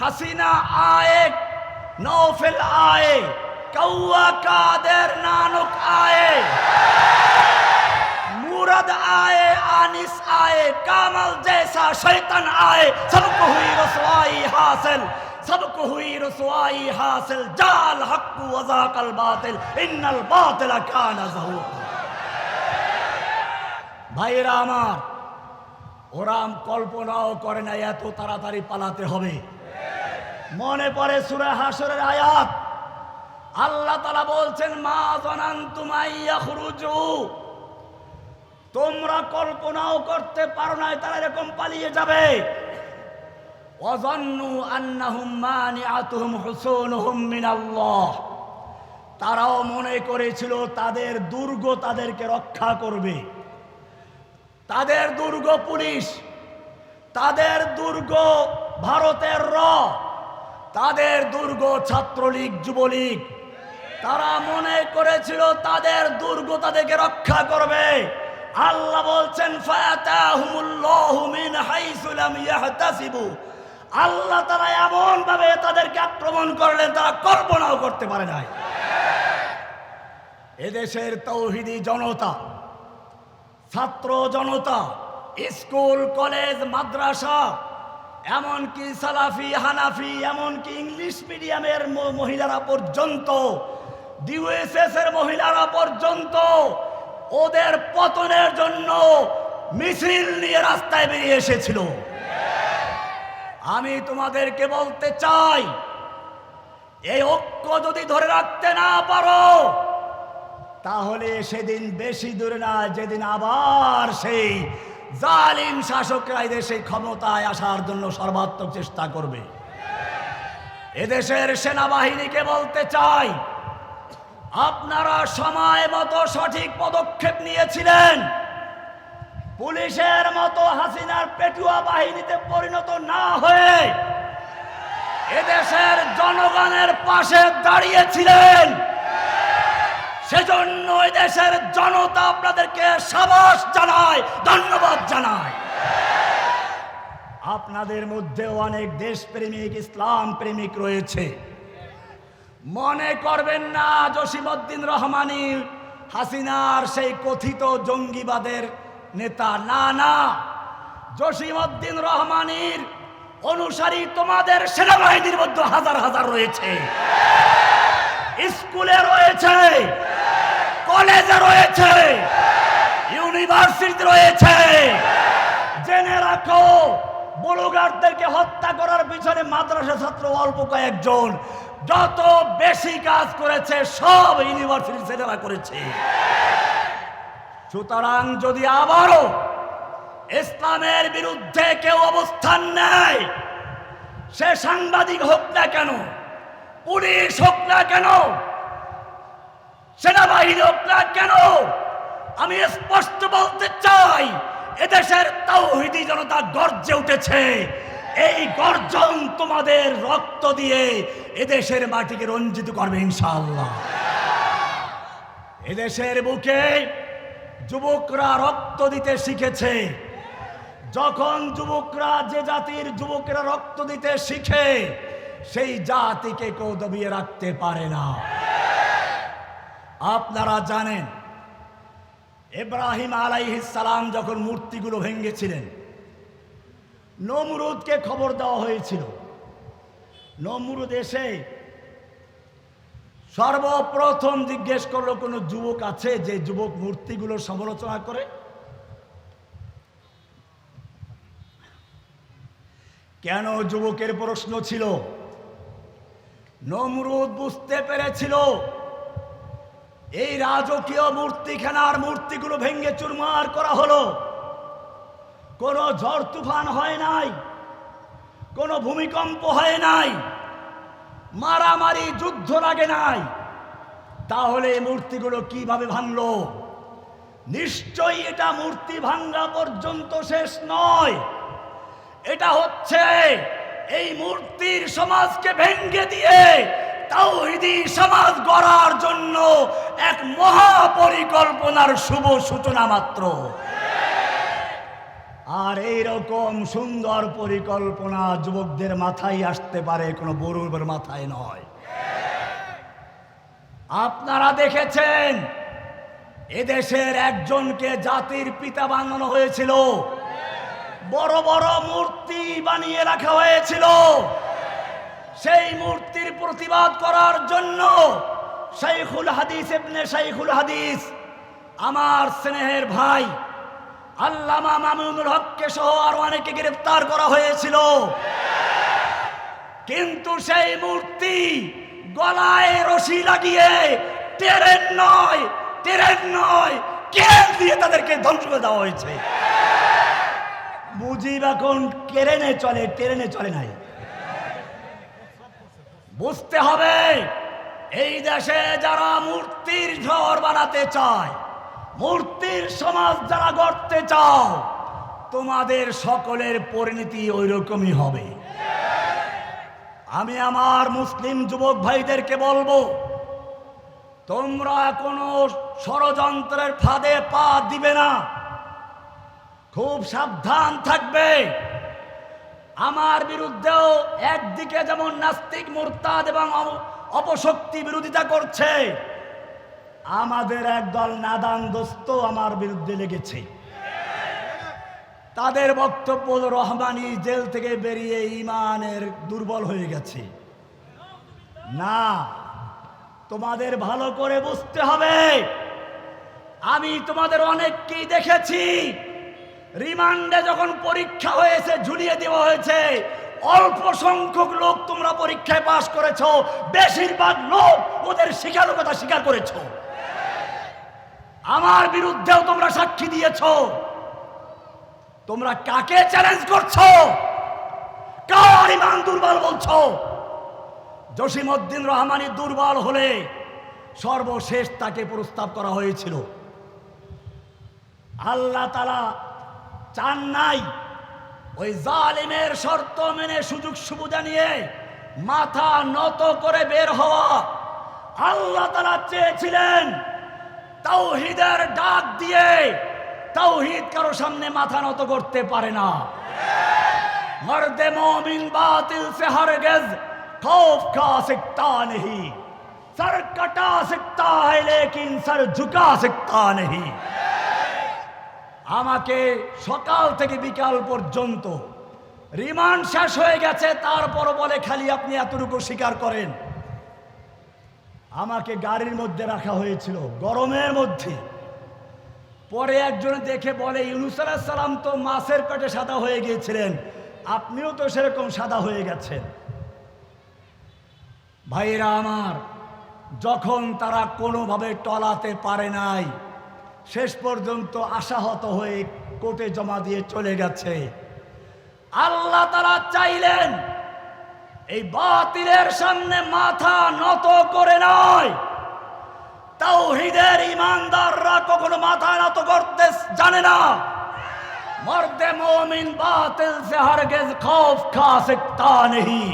হাসিনা আয়ে নৌফেল আয়ে কৌয়া কাদের নানক আয়ে মুরদ আয়ে, আনিস আয়ে, কামল জেসা শৈতন আয়ে সবকো হুই রসওয়াই হাসিল সবকো হুই রসওয়াই হাসিল, জাল হক্কু ওয়াজাকাল বাতিল, ইন্নাল বাতিল কানা যাহুক ভাইরা আমার, ওরাম কল্পনাও করে না এত তাড়াতাড়ি পালাতে হবে। মনে পড়ে সুরে হাসরের আয়াত। আল্লাহ তালা বলছেন, মা জনান তুমাইয়া খুরুজু তোমরা কল্পনাও করতে পারো না, তারা এরকম পালিয়ে যাবে। অজন্নু আন্নাহুম মানিআতুহুম হুসুনুহুম মিনাল্লাহ। তারাও মনে করেছিল, তাদের দুর্গ তাদেরকে রক্ষা করবে। তাদের দুর্গ পুলিশ, তাদের দুর্গ ভারতের র। তাদের দুর্গ ছাত্রলীগ, যুবলীগ, তারা মনে করেছিল তাদের দুর্গ তাদেরকে রক্ষা করবে। আল্লাহ বলছেন আল্লাহ তারা এমন ভাবে তাদেরকে আক্রমণ করলেন, তারা কল্পনাও করতে পারে নাই। এদেশের তৌহিদি জনতা, ছাত্র জনতা, স্কুল, কলেজ, মাদ্রাসা এমনকি সালাফি, হানাফি, এমনকি ইংলিশ মিডিয়ামের মহিলারা পর্যন্ত ডিউএসএস এর মহিলারা পর্যন্ত ওদের পতনের জন্য মিছিল নিয়ে রাস্তায় বেরিয়ে এসেছিল। আমি তোমাদেরকে বলতে চাই, এই ঐক্য যদি ধরে রাখতে না পারো, তাহলে সেদিন বেশি দূরে না, যেদিন আবার সেই জালিম শাসকরা দেশে ক্ষমতায় আসার জন্য সর্বাত্মক চেষ্টা করবে। এদেশের সেনাবাহিনীকে বলতে চাই, আপনারা সময় মতো সঠিক পদক্ষেপ নিয়েছিলেন। পুলিশের মতো হাসিনার পেটুয়া বাহিনীতে পরিণত না হয়ে এদেশের জনগণের পাশে দাঁড়িয়েছিলেন। সেজন্য দেশের জনতা আপনাদেরকে সাবাস জানায়, ধন্যবাদ জানায়। আপনাদের মধ্যেও অনেক দেশপ্রেমিক ইসলাম প্রেমিক রয়েছে। মনে করবেন না, জসিমউদ্দিন রহমানি, হাসিনার সেই কথিত জঙ্গিবাদের নেতা। না না, জসিমউদ্দিন রহমানির অনুসারী তোমাদের সেনাবাহিনীর মধ্যে হাজার হাজার রয়েছে। স্কুলে রয়েছে কলেজে রয়েছে ইউনিভার্সিটি রয়েছে। জেনে রাখো বুলুগারদেরকে হত্যা করার পিছনে মাদ্রাসা ছাত্র অল্প কয়েকজন। যত বেশি কাজ করেছে, সব ইউনিভার্সিটি ছেলেরা করেছে। সুতরাং যদি আবারও ইসলামের বিরুদ্ধে কেউ অবস্থান নেয়, সে সাংবাদিক হোক না কেন, পুলিশ হোক না কেন সেনাবাহিনী হোক না কেন, আমি স্পষ্ট বলতে চাই, এদেশের তাওহিদি জনতা গর্জে উঠেছে। এই গর্জন তোমাদের রক্ত দিয়ে এদেশের মাটিকে রঞ্জিত করবে ইনশাআল্লাহ। এদেশের বুকে যুবকরা রক্ত দিতে শিখেছে। যখন যুবকরা যে জাতির যুবকেরা রক্ত দিতে শিখে, সেই জাতিকে কেউ দবিয়ে রাখতে পারে না। আপনারা জানেন আলাইহিস সালাম যখন মূর্তিগুলো ভেঙেছিলেন, নমরুদকে খবর দেওয়া হয়েছিল। নমরুদ এসে সর্বপ্রথম জিজ্ঞেস করল, কোনো যুবক আছে যে যুবক মূর্তিগুলো সমালোচনা করে? কেন যুবকের প্রশ্ন ছিল? নমরুদ বুঝতে পেরেছিল। এই রাজকীয় মূর্তিখানার মূর্তিগুলো ভেঙ্গে চুরমার করা হলো। কোনো ঝড় তুফান হয় নাই, কোনো ভূমিকম্প হয় নাই, মারামারি, যুদ্ধ লাগে নাই। তাহলে এই মূর্তিগুলো কীভাবে ভাঙল? নিশ্চয়ই এটা মূর্তি ভাঙ্গা পর্যন্ত শেষ নয়। এটা হচ্ছে এই মূর্তির সমাজকে ভেঙ্গে দিয়ে তাওহিদি সমাজ গড়ার জন্য এক মহা পরিকল্পনার শুভ সূচনা মাত্র। আর এই রকম সুন্দর পরিকল্পনা যুবকদের মাথায় আসতে পারে, কোনো বড়ুর মাথায় নয়। আপনারা দেখেছেন, এদেশের একজনকে জাতির পিতা বানানো হয়েছিল। বড় বড় মূর্তি বানিয়ে রাখা হয়েছিল। সেই মূর্তির প্রতিবাদ করার জন্য শাইখুল হাদিস ইবনে শাইখুল হাদিস, আমার স্নেহের ভাই আল্লামা মামুনুল হককে সহ আর অনেকে গ্রেফতার করা হয়েছিল। কিন্তু সেই মূর্তি গলায় রশি লাগিয়ে ট্রেন নয় ট্রেন নয়, কেন দিয়ে তাদেরকে ধ্বংস করে দেওয়া হয়েছে? মুজিব এখন কেরেনে চলে, ট্রেনে চলে নাই। বুঝতে হবে, এই দেশে যারা মূর্তির ঝড় বানাতে চায়, মূর্তির সমাজ যারা গড়তে চাও, তোমাদের সকলের পরিণতি ওই রকমই হবে। আমি আমার মুসলিম যুবক ভাইদেরকে বলব, তোমরা কোনো ষড়যন্ত্রের ফাঁদে পা দিবে না। খুব সাবধান থাকবে। আমার বিরুদ্ধেও একদিকে যেমন নাস্তিক, মোরতাদ এবং অপশক্তি বিরোধিতা করছে, আমাদের একদল নাদান দোস্ত আমার বিরুদ্ধে লেগেছে। তাদের বক্তব্য রহমানি জেল থেকে বেরিয়ে ইমানের দুর্বল হয়ে গেছে। না, তোমাদের ভালো করে বুঝতে হবে। আমি তোমাদের অনেককেই দেখেছি। রিমান্ডে যখন পরীক্ষা হয়েছে, ঝুলিয়ে দেওয়া হয়েছে, অল্প সংখ্যক লোক তোমরা পরীক্ষায় পাশ করেছ, বেশিরভাগ লোক ওদের স্বীকারকতা স্বীকার করেছ। আমার বিরুদ্ধেও তোমরা সাক্ষী দিয়েছ। তোমরা কাকে চ্যালেঞ্জ করছ? কার ইমান দুর্বল বলছো? জসিমউদ্দিন রহমানি দুর্বল হলে সর্বশেষ তাকে প্রস্তাব করা হয়েছিল। আল্লাহ তালা চান নাই। ওই জালিমের শর্ত মেনে সুযোগ সুবিধা নিয়ে মাথা নত করে বের হওয়া আল্লাহ তারা চেয়েছিলেন তাওহিদের ডাক দিয়ে তাওহিদ কারও সামনে মাথা নত করতে পারে না। মর্দে মোমিন বাতিল সে গেজ খোফ খা সিকতা নেহি। সর কটা সিকতা লেকিন সর ঝুকা সিকতা নেহি। আমাকে সকাল থেকে বিকাল পর্যন্ত রিমান্ড শেষ হয়ে গেছে তারপর বলে খালি আপনি এতটুকু স্বীকার করেন। আমাকে গাড়ির মধ্যে রাখা হয়েছিল, গরমের মধ্যে। পরে একজন দেখে বলে, ইউনুস আলাহিস সালাম তো মাছের পেটে সাদা হয়ে গিয়েছিলেন, আপনিও তো সেরকম সাদা হয়ে গেছেন। ভাইরা আমার, যখন তারা কোনোভাবে টলাতে পারে নাই শেষ পর্যন্ত আশাহত হয়ে কোর্টে জমা দিয়ে চলে গেছে আল্লাহ তারা চাইলেন এই বাতিলের সামনে মাথা নত করে নয় তাওহিদের ইমানদাররা কখনো মাথা নত করতে জানে না मर्द मोमिन बातिल से हरगिज खौफ खा सकता नहीं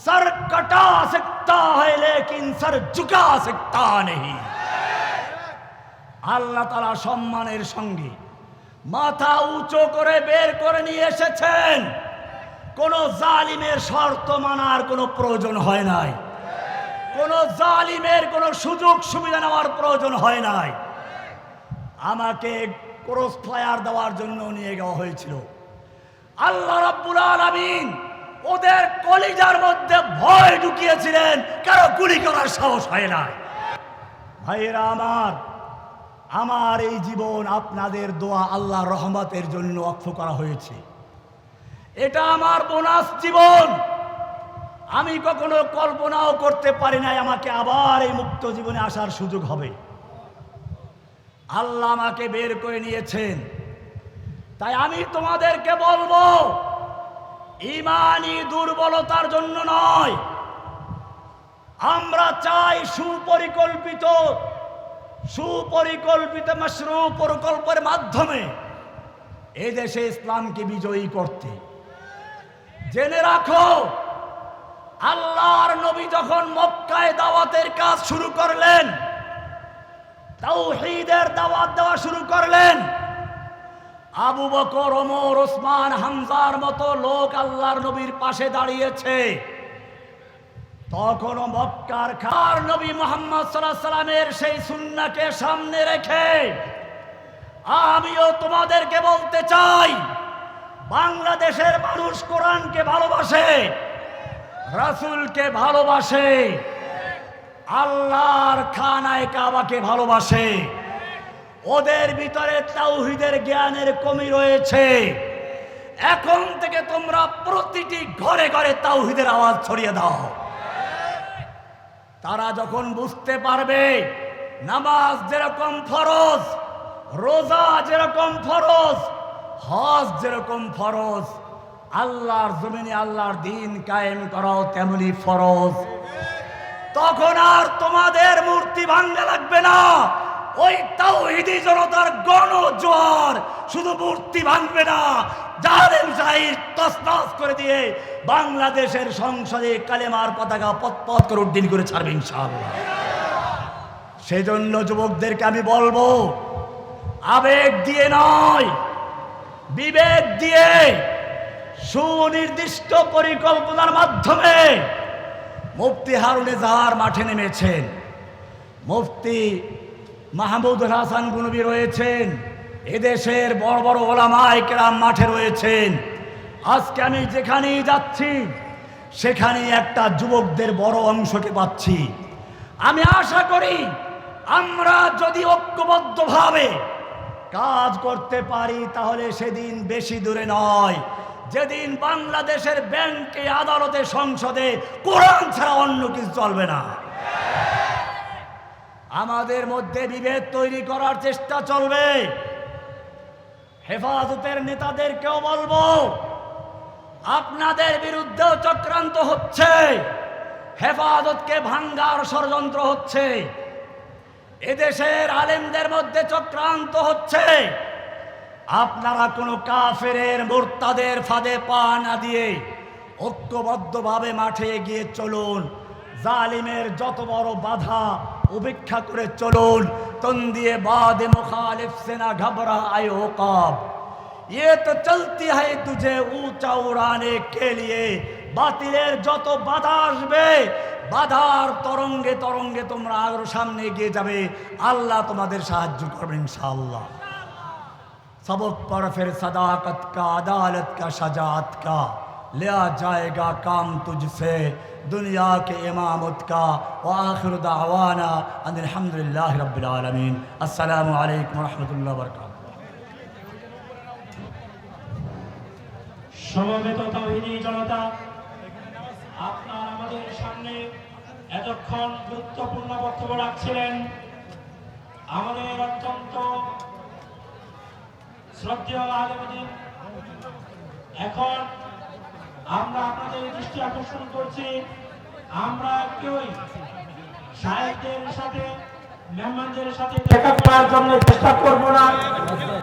सर कटा सकता है लेकिन सर झुका सकता नहीं আল্লাহ তালা সম্মানের সঙ্গে মাথা উঁচু করে বের করে নিয়ে এসেছেন। কোন জালিমের শর্ত মানার কোনো প্রয়োজন হয় নাই। কোন জালিমের কোনো সুযোগ সুবিধা নেওয়ার প্রয়োজন হয় নাই। আমাকে ক্রস ফায়ার দেওয়ার জন্য নিয়ে যাওয়া হয়েছিল। আল্লাহ রাব্বুল আলামিন ওদের কলিজার মধ্যে ভয় ঢুকিয়েছিলেন, কারও গুলি করার সাহস হয় না ভাইয়েরা আমার আমার এই জীবন আপনাদের দোয়া আল্লাহ রহমতের জন্য অক্ষ করা হয়েছে। এটা আমার বোনাস জীবন। আমি কখনো কল্পনাও করতে পারি নাই আমাকে আবার এই মুক্ত জীবনে আসার সুযোগ হবে। আল্লাহ আমাকে বের করে নিয়েছেন। তাই আমি তোমাদেরকে বলব ইমানি দুর্বলতার জন্য নয়। আমরা চাই সুপরিকল্পিত সুপরিকল্পিত মশরু প্রকল্পের মাধ্যমে এই দেশে ইসলামকে বিজয়ী করতে। জেনে রাখো, আল্লাহর নবী যখন মক্কায় দাওয়াতের কাজ শুরু করলেন, তাওহীদের দাওয়াত দেওয়া শুরু করলেন, আবু বকর, ওমর, ওসমান, হামজার মতো লোক আল্লাহর নবীর পাশে দাঁড়িয়েছে। তখনও মক্কার খার নবী মোহাম্মদ সাল্লাহ সাল্লামের সেই সুন্নাকে সামনে রেখে আমিও তোমাদেরকে বলতে চাই, বাংলাদেশের মানুষ কোরআনকে ভালোবাসে, রাসূলকে ভালোবাসে, আল্লাহর খানায় কাবাকে ভালোবাসে, ওদের ভিতরে তাওহিদের জ্ঞানের কমি রয়েছে। এখন থেকে তোমরা প্রতিটি ঘরে ঘরে তাওহিদের আওয়াজ ছড়িয়ে দাও। তারা যখন বুঝতে পারবে নামাজ যেরকম ফরজ, রোজা যেরকম ফরজ, হজ যেরকম ফরজ, আল্লাহর জমিনে আল্লাহর দিন কায়েম করাও তেমনি ফরজ। তখন আর তোমাদের মূর্তি ভাঙতে লাগবে না। ওই তাওহিদি জনতার গণজোয়ার শুধু মূর্তি ভাঙবে না। জালেম জাহির তসনাস করে দিয়ে বাংলাদেশের সংসদে কালেমার পতাকা পতপত করে উড্ডিন করে ছাড়বে ইনশাআল্লাহ। সেজন্য যুবকদেরকে আমি বলব, আবেগ দিয়ে নয়, বিবেক দিয়ে সুনির্দিষ্ট পরিকল্পনার মাধ্যমে মুফতি হারুনে জাহার মাঠে নেমেছেন। মুফতি মাহমুদুল হাসান গুনবি রয়েছেন। এদেশের বড় বড় ওলামায় কেরাম মাঠে রয়েছেন। আজকে আমি যেখানেই যাচ্ছি, সেখানেই একটা যুবকদের বড় অংশকে পাচ্ছি। আমি আশা করি, আমরা যদি ঐক্যবদ্ধভাবে কাজ করতে পারি, তাহলে সেদিন বেশি দূরে নয়। যেদিন বাংলাদেশের ব্যাংকে, আদালতে, সংসদে কোরআন ছাড়া অন্য কিছু চলবে না। আমাদের মধ্যে বিভেদ তৈরি করার চেষ্টা চলবে। হেফাজতের নেতাদেরকেও বলব, আপনাদের বিরুদ্ধেও চক্রান্ত হচ্ছে, হেফাজতকে ভাঙ্গার ষড়যন্ত্র হচ্ছে, এদেশের আলেমদের মধ্যে চক্রান্ত হচ্ছে। আপনারা কোনো কাফেরের মোর্তাদের ফাঁদে পা না দিয়ে ঐক্যবদ্ধভাবে মাঠে এগিয়ে চলুন। জালিমের যত বড় বাধা উপেক্ষা করে চলুন তন দিয়ে বাদে মুখালিফ से ना घबरा आए ओकाब ये तो चलती है तुझे ऊंचा उड़ाने के लिए বাতিলের যত বাধা আসবে বাধার তরঙ্গে তরঙ্গে তোমরা আরো সামনে এগিয়ে যাবে আল্লাহ তোমাদের সাহায্য করবেন ইনশাআল্লাহ सबक पर फिर सदाकत का अदालत का शजात का लिया जाएगा काम तुझसे दुनिया के इमामत का व आखिर दावाना अल्हम्दुलिल्लाह रब्बिल आलमीन अस्सलामु अलैकुम व रहमतुल्लाहि व बरकातुहू সমবেত তৌহিদি জনতা আপনার আমাদের সামনে এতক্ষণ গুরুত্বপূর্ণ বক্তব্য রাখছিলেন আমাদের অত্যন্ত শ্রদ্ধেয় আলমদিন এখন আমরা আপনাদের দৃষ্টি আকর্ষণ করছি। আমরা কেউই সাহেবদের সাথে মেহমানদের সাথে দেখা করার জন্য চেষ্টা করব না।